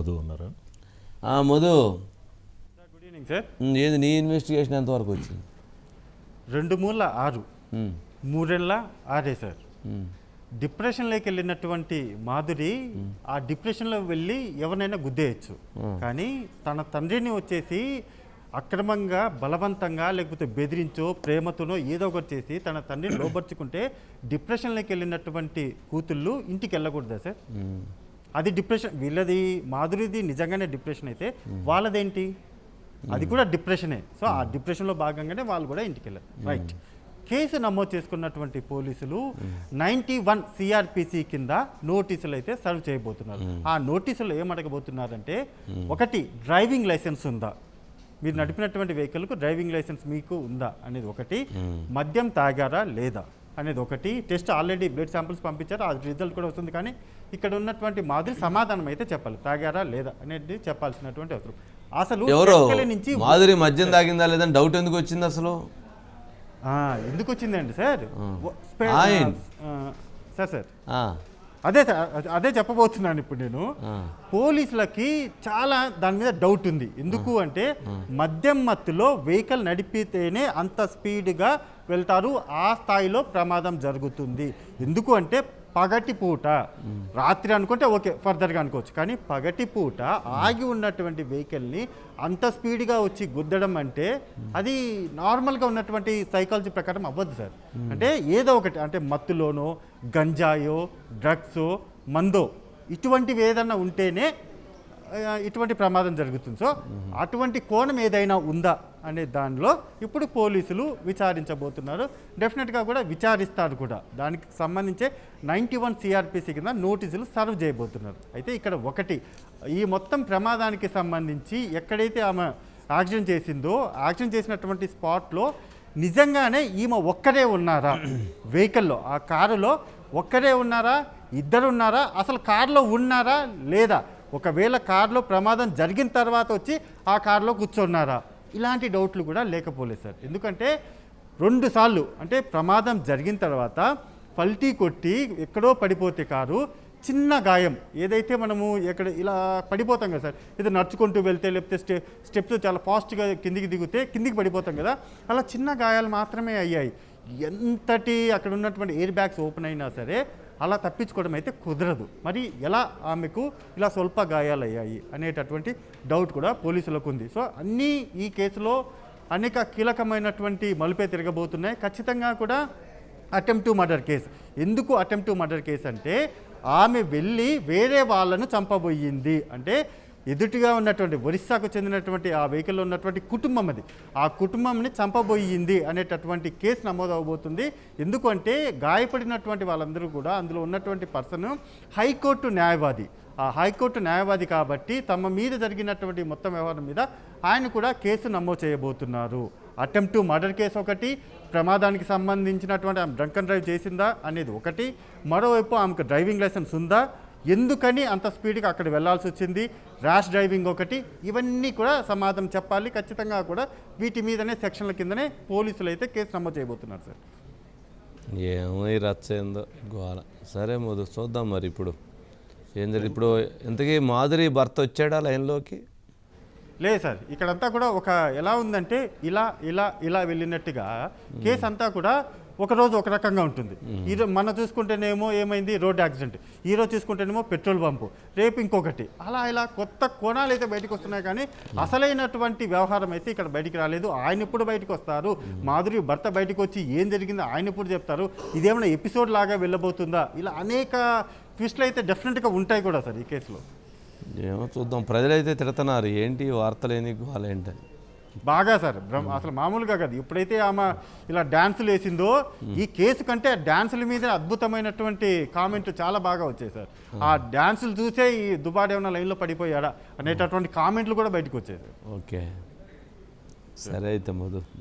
మధు ఉన్నారు? ఆ, Madhu. Good evening sir. ఏది నీ ఇన్వెస్టిగేషన్ ఎంతవరకు వచ్చింది? రెండు మూల ఆరు. మూడేళ్ళ ఆరే సార్. డిప్రెషన్లోకి వెళ్ళినటువంటి మాధురి ఆ డిప్రెషన్లో వెళ్ళి ఎవరినైనా గుద్దేయచ్చు. కానీ తన తండ్రిని వచ్చేసి అక్రమంగా బలవంతంగా లేకపోతే బెదిరించో ప్రేమతోనో ఏదో ఒకటి చేసి తన తండ్రిని లోపరుచుకుంటే డిప్రెషన్లోకి వెళ్ళినటువంటి కూతుళ్ళు ఇంటికి వెళ్ళకూడదా సార్. అది డిప్రెషన్ వీళ్ళది మాధురిది నిజంగానే డిప్రెషన్ అయితే వాళ్ళదేంటి? అది కూడా డిప్రెషనే. సో ఆ డిప్రెషన్లో భాగంగానే వాళ్ళు కూడా ఇంటికి వెళ్ళారు రైట్. కేసు నమోదు చేసుకున్నటువంటి పోలీసులు నైంటీ వన్ సిఆర్పిసి కింద నోటీసులు అయితే సర్వ్ చేయబోతున్నారు. ఆ నోటీసులు ఏమడగబోతున్నారంటే ఒకటి డ్రైవింగ్ లైసెన్స్ ఉందా? మీరు నడిపినటువంటి వెహికల్కు డ్రైవింగ్ లైసెన్స్ మీకు ఉందా? అనేది ఒకటి మద్యం తాగారా లేదా? అనేది ఒకటి టెస్ట్ ఆల్రెడీ బ్లడ్ శాంపిల్స్ పంపించారు. ఆ రిజల్ట్ కూడా వస్తుంది. కానీ ఇక్కడ ఉన్నటువంటి మాదిరి సమాధానం అయితే చెప్పాలి. తాగారా లేదా అనేది చెప్పాల్సినటువంటి అవసరం. అసలు ఎవరో నుంచి మాధురి మద్యం తాగిందా లేదని డౌట్ ఎందుకు వచ్చింది అసలు? ఎందుకు వచ్చిందండి సార్? Sir sir. అదే అదే చెప్పబోతున్నాను ఇప్పుడు నేను. పోలీసులకి చాలా దాని మీద డౌట్ ఉంది. ఎందుకు అంటే మద్యం మత్తులో వెహికల్ నడిపితేనే అంత స్పీడ్గా వెళ్తారు. ఆ స్థాయిలో ప్రమాదం జరుగుతుంది. ఎందుకు అంటే పగటి పూట రాత్రి అనుకుంటే ఓకే ఫర్దర్గా అనుకోవచ్చు. కానీ పగటి పూట ఆగి ఉన్నటువంటి వెహికల్ని అంత స్పీడ్గా వచ్చి గుద్దడం అంటే అది నార్మల్గా ఉన్నటువంటి సైకాలజీ ప్రకారం అవ్వదు సార్. అంటే ఏదో ఒకటి అంటే మత్తులోనో గంజాయో డ్రగ్స్ మందో ఇటువంటివి ఏదన్నా ఉంటేనే ఇటువంటి ప్రమాదం జరుగుతుంది. సో అటువంటి కోణం ఏదైనా ఉందా? అనే దానిలో ఇప్పుడు పోలీసులు విచారించబోతున్నారు. డెఫినెట్గా కూడా విచారిస్తారు కూడా. దానికి సంబంధించే నైంటీ వన్ సిఆర్పిసి కింద నోటీసులు సర్వ్ చేయబోతున్నారు. అయితే ఇక్కడ ఒకటి ఈ మొత్తం ప్రమాదానికి సంబంధించి ఎక్కడైతే ఆమె యాక్సిడెంట్ చేసిందో యాక్సిడెంట్ చేసినటువంటి స్పాట్లో నిజంగానే ఈమె ఒక్కరే ఉన్నారా? వెహికల్లో ఆ కారులో ఒక్కరే ఉన్నారా? ఇద్దరు ఉన్నారా? అసలు కారులో ఉన్నారా? లేదా? ఒకవేళ కారులో ప్రమాదం జరిగిన తర్వాత వచ్చి ఆ కారులో కూర్చున్నారా? ఇలాంటి డౌట్లు కూడా లేకపోలేదు సార్. ఎందుకంటే రెండుసార్లు అంటే ప్రమాదం జరిగిన తర్వాత పల్టీ కొట్టి ఎక్కడో పడిపోతే కారు చిన్న గాయం ఏదైతే మనము ఎక్కడ ఇలా పడిపోతాం కదా సార్ ఏదో నడుచుకుంటూ వెళ్తే లేకపోతే స్టె స్టెప్స్ చాలా ఫాస్ట్గా కిందికి దిగితే కిందికి పడిపోతాం కదా అలా చిన్న గాయాలు మాత్రమే అయ్యాయి. ఎంతటి అక్కడ ఉన్నటువంటి ఎయిర్ బ్యాగ్స్ ఓపెన్ అయినా సరే అలా తప్పించుకోవడం అయితే కుదరదు. మరి ఎలా ఆమెకు ఇలా స్వల్ప గాయాలయ్యాయి అనేటటువంటి డౌట్ కూడా పోలీసులకు ఉంది. సో అన్నీ ఈ కేసులో అనేక కీలకమైనటువంటి మలుపే తిరగబోతున్నాయి. ఖచ్చితంగా కూడా అటెంప్ట్ టు మర్డర్ కేసు ఎందుకు అటెంప్ట్ టు మర్డర్ కేసు అంటే ఆమె వెళ్ళి వేరే వాళ్ళను చంపబోయింది. అంటే ఎదుటిగా ఉన్నటువంటి ఒరిస్సాకు చెందినటువంటి ఆ వెహికల్లో ఉన్నటువంటి కుటుంబం అది. ఆ కుటుంబంని చంపబోయింది అనేటటువంటి కేసు నమోదు అవబోతుంది ఎందుకంటే గాయపడినటువంటి వాళ్ళందరూ కూడా అందులో ఉన్నటువంటి పర్సన్ హైకోర్టు న్యాయవాది. ఆ హైకోర్టు న్యాయవాది కాబట్టి తమ మీద జరిగినటువంటి మొత్తం వ్యవహారం మీద ఆయన కూడా కేసు నమోదు చేయబోతున్నారు. అటెంప్ట్ టు మర్డర్ కేసు ఒకటి ప్రమాదానికి సంబంధించినటువంటి ఆమె డ్రంక్ అండ్ డ్రైవ్ చేసిందా అనేది ఒకటి. మరోవైపు ఆమెకు డ్రైవింగ్ లైసెన్స్ ఉందా? ఎందుకని అంత స్పీడ్గా అక్కడ వెళ్ళాల్సి వచ్చింది? ర్యాష్ డ్రైవింగ్ ఒకటి ఇవన్నీ కూడా సమాధానం చెప్పాలి. ఖచ్చితంగా కూడా వీటి మీదనే సెక్షన్ల కిందనే పోలీసులు అయితే కేసు నమోదు చేయబోతున్నారు సార్. ఏమో ఈ రచ్చ ఏందో గోల. సరే మధు చూద్దాం మరి ఇప్పుడు. ఏం జరిగి ఇప్పుడు ఇంతకీ మాధురి భర్త వచ్చాడా లైన్లోకి? లేదు సార్ ఇక్కడంతా కూడా ఒక ఎలా ఉందంటే ఇలా ఇలా ఇలా వెళ్ళినట్టుగా కేసు అంతా కూడా ఒకరోజు ఒక రకంగా ఉంటుంది. ఈరోజు మన చూసుకుంటేనేమో ఏమైంది? Road accident. ఈ రోజు చూసుకుంటేనేమో పెట్రోల్ పంపు. రేపు ఇంకొకటి. అలా ఇలా కొత్త కోణాలు అయితే బయటకు వస్తున్నాయి కానీ అసలైనటువంటి వ్యవహారం అయితే ఇక్కడ బయటికి రాలేదు. ఆయన ఎప్పుడు బయటకు వస్తారు? మాధురి భర్త బయటకు వచ్చి ఏం జరిగిందో? ఆయన ఎప్పుడు చెప్తారు? ఇదేమైనా ఎపిసోడ్ లాగా వెళ్ళబోతుందా? ఇలా అనేక ట్విస్ట్లు అయితే డెఫినెట్గా ఉంటాయి కూడా సార్ ఈ కేసులో. ఏమో చూద్దాం. ప్రజలైతే తిడుతున్నారు. ఏంటి వార్తలేని వార్తలు ఏంటని బాగా సార్ బ్రహ్మ అసలు మామూలుగా కాదు. ఎప్పుడైతే ఆమె ఇలా డాన్సులు వేసిందో ఈ కేసు కంటే ఆ డాన్సుల మీద అద్భుతమైనటువంటి కామెంట్లు చాలా బాగా వచ్చాయి సార్. ఆ డాన్సులు చూసే ఈ దుబాడు ఏమైనా లైన్లో పడిపోయాడా అనేటటువంటి కామెంట్లు కూడా బయటకు వచ్చాయి సార్. ఓకే. సరే అయితే మధు.